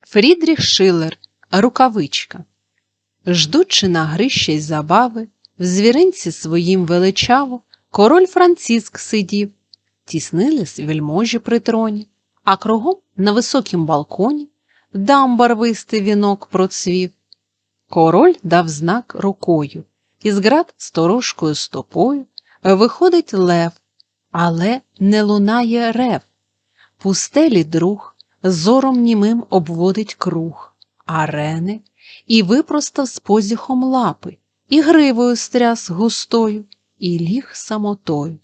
Фрідріх Шиллер Рукавичка. Ждучи на гри ще й забави, в звіринці своїм величаво король Франциск сидів, тіснились вельможі при троні, а кругом на високім балконі дам барвистий вінок процвів. Король дав знак рукою, із град сторожкою стопою виходить лев, але не лунає рев. Пустелі друг зором німим обводить круг, арени і випростав з позіхом лапи, і гривою стряс густою, і ліг самотою.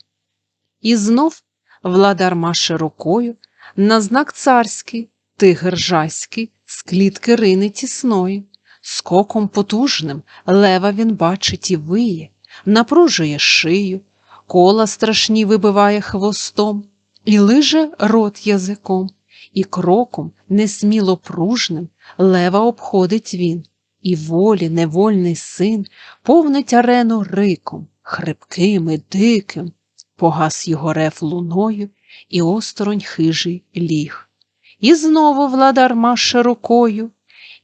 І знов владар маше рукою, на знак царський, тигр жаський, з клітки рини тісної, скоком потужним лева він бачить і виє, напружує шию, кола страшні вибиває хвостом, і лиже рот язиком, і кроком несміло пружним лева обходить він, і волі невольний син повнить арену риком, хрипким і диким, погас його рев луною, і осторонь хижий ліг. І знову владар маше рукою,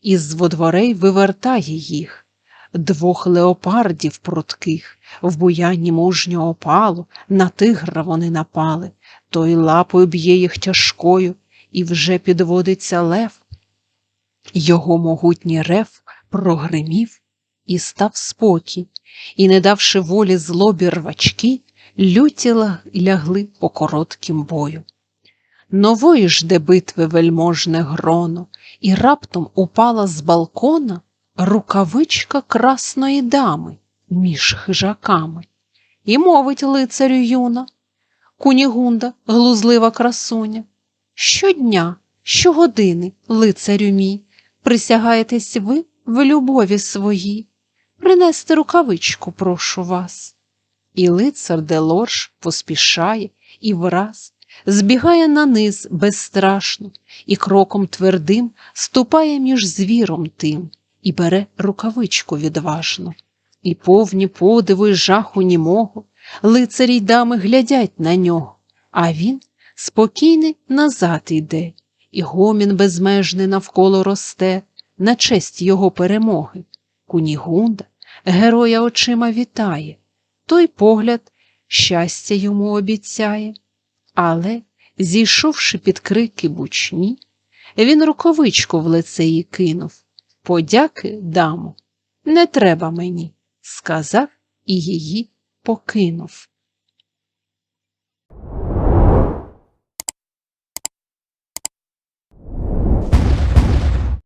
і з водворей вивертає їх. Двох леопардів прутких, в буянні мужнього опалу, на тигра вони напали, той лапою б'є їх тяжкою, і вже підводиться лев. Його могутній рев прогримів, і став спокій, і, не давши волі злобі рвачки, люті лягли по короткім бою. Нової жде битви вельможне гроно, і раптом упала з балкона рукавичка красної дами між хижаками. І мовить лицарю юна, кунігунда, глузлива красуня. Щодня, щогодини, лицарю мій, присягаєтесь ви в любові своїй. Принести рукавичку, прошу вас. І лицар Делорж поспішає і враз збігає на низ безстрашно, і кроком твердим ступає між звіром тим і бере рукавичку відважно. І повні подиву й жаху німого, лицарі й дами глядять на нього, а він спокійний назад іде, і гомін безмежний навколо росте, на честь його перемоги. Кунігунда героя очима вітає, той погляд щастя йому обіцяє. Але, зійшовши під крики бучні, він рукавичку в лице їй кинув. Подяки, дамо, не треба мені, сказав і її покинув.